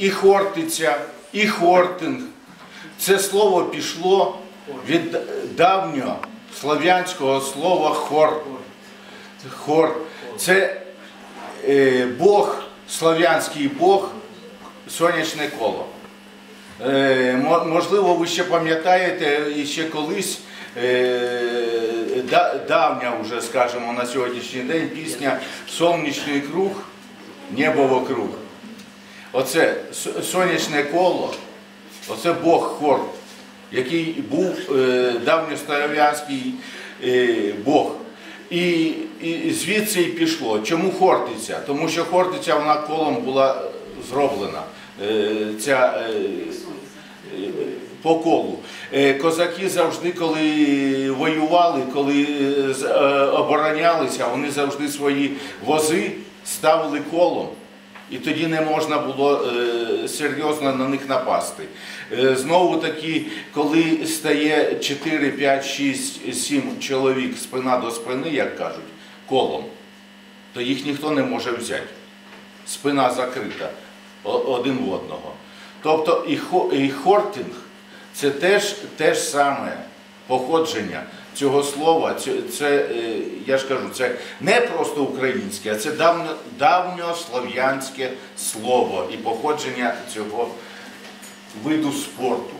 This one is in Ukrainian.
і хортиця, і хортинг. Це слово пішло від давнього слов'янського слова хор. Хор. Це е, Бог, слав'янський Бог, сонячне коло. Е, можливо, ви ще пам'ятаєте, ще колись е, да- давня вже, скажімо, на сьогоднішній день пісня Сонячний круг, небо вокруг. Оце сонячне коло, оце Бог хор, який був е, давньослав'янський е, Бог. І, звідси і пішло. Чому Хортиця? Тому що Хортиця вона колом була зроблена. Е, ця, по колу. Козаки завжди, коли воювали, коли оборонялися, вони завжди свої вози ставили колом. І тоді не можна було е, серйозно на них напасти. Е, знову таки, коли стає 4, 5, 6, 7 чоловік спина до спини, як кажуть, колом, то їх ніхто не може взяти. Спина закрита один в одного. Тобто і, хортинг це теж те саме походження цього слова. Це, це я ж кажу, це не просто українське, а це давньо, давньослов'янське слово і походження цього виду спорту.